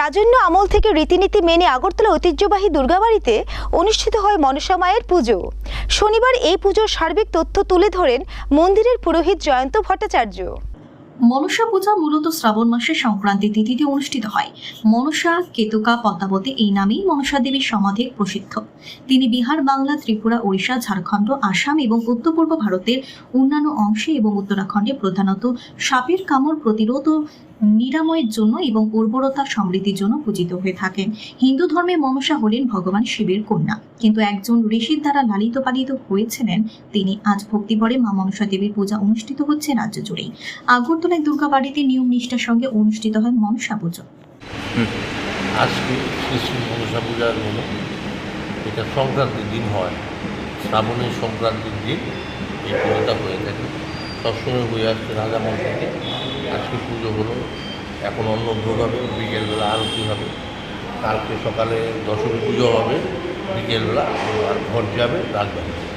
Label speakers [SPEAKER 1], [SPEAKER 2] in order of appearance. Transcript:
[SPEAKER 1] রাজন্য আমল থেকে রীতিনীতি মেনে আগরতলা ঐতিহ্যবাহী দুর্গাবাড়িতে অনুষ্ঠিত হয় মনসা মায়ের পুজো। শনিবার এই পুজোর সার্বিক তথ্য তুলে ধরেন মন্দিরের পুরোহিত জয়ন্ত ভট্টাচার্য।
[SPEAKER 2] মনসা পূজা মূলত শ্রাবণ মাসের সংক্রান্তি তিথিতে অনুষ্ঠিত হয়। মনসা, কেতুকা, পদ্মাবতী এই নামেই মনসা দেবীর সমাধি প্রসিদ্ধ। তিনি বিহার, বাংলা, ত্রিপুরা, ওড়িশা, ঝাড়খণ্ড, আসাম এবং উত্তর পূর্ব ভারতের অন্যান্য অংশে এবং উত্তরাখণ্ডে প্রধানত সাপের কামড় প্রতিরোধ ও নিরাময়ের জন্য এবং উর্বরতা সমৃদ্ধির জন্য পূজিত হয়ে থাকেন। হিন্দু ধর্মে মনসা হলেন ভগবান শিবের কন্যা। কিন্তু একজন ঋষির দ্বারা লালিত পালিত হয়েছিলেন, তিনি আজ ভক্তিভরে মা মনসা দেবীর পূজা অনুষ্ঠিত হচ্ছে রাজ্য জুড়েই। আগরতলায় দুর্গা বাড়িতে নিয়ম নিষ্ঠার সঙ্গে অনুষ্ঠিত হয় মনসা পুজো।
[SPEAKER 3] আজকে মনসা পূজার হলো এটা সংক্রান্তির দিন হয়। শ্রাবণের সংক্রান্তির দিন এই পুজোটা হয়ে থাকে। সবসময় হয়ে আসছে পুজো হলো এখন অন্য ভোগ হবে, বিকেলবেলা আরতি হবে। কালকে সকালে দশমী পুজো হবে, বিকেলবেলা আর ঘর যাবে রাজবাড়িতে।